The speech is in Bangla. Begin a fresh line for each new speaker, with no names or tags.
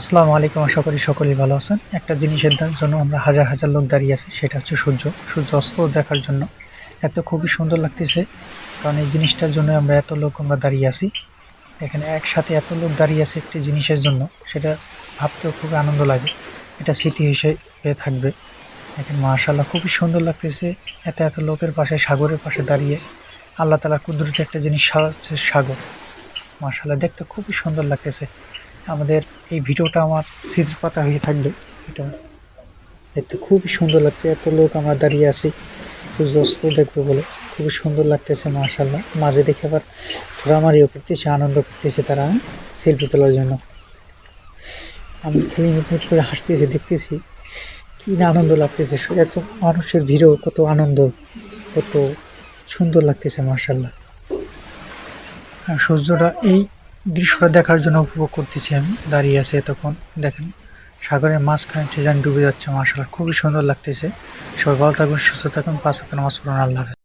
আসসালামু আলাইকুম, আশা করি সকলেই ভালো আছেন। একটা জিনিসের জন্য আমরা হাজার হাজার লোক দাঁড়িয়ে আছি, সেটা হচ্ছে সূর্য। সূর্য অস্ত দেখার জন্য। এত খুবই সুন্দর লাগতেছে, কারণ এই জিনিসটার জন্য আমরা এত লোক আমরা দাঁড়িয়ে আছি। এখানে একসাথে এত লোক দাঁড়িয়ে আছে একটি জিনিসের জন্য, সেটা ভাবতেও খুবই আনন্দ লাগে। এটা স্মৃতি হিসেবে থাকবে। এখানে মার্শাল্লাহ খুবই সুন্দর লাগতেছে, এত এত লোকের পাশে, সাগরের পাশে দাঁড়িয়ে। আল্লাহ তালা কুদরতি একটা জিনিস সাগর। মার্শাল্লাহ দেখতে খুবই সুন্দর লাগতেছে। আমাদের এই ভিডিওটা আমার স্মৃতির পাতা হয়ে থাকবে। এটা দেখতে খুবই সুন্দর লাগছে। এত লোক আমরা দাঁড়িয়ে আছি সূর্য অস্ত দেখব বলে। খুবই সুন্দর লাগতেছে মার্শাল্লাহ মাঝে দেখে আবার ঘোরামারিও করতেছে, আনন্দ করতেছে তারা সেলফি তোলার জন্য। আমি খালি মিট মিট করে হাসতেছি, দেখতেছি কি না আনন্দ লাগতেছে। এত মানুষের ভিড়ও কত আনন্দ, কত সুন্দর লাগতেছে মার্শাল্লাহ আর সূর্যটা এই দৃশ্যটা দেখার জন্য উপভোগ করতেছি আমি। দাঁড়িয়ে আছে তখন দেখেন, সাগরের মাঝখানে ট্রেজান ডুবে যাচ্ছে মার্শাল খুবই সুন্দর লাগতেছে। সবাই ভালো থাকুন, সুস্থ থাকুন, পাঁচ নামাজ পড়ুন, আল্লাহ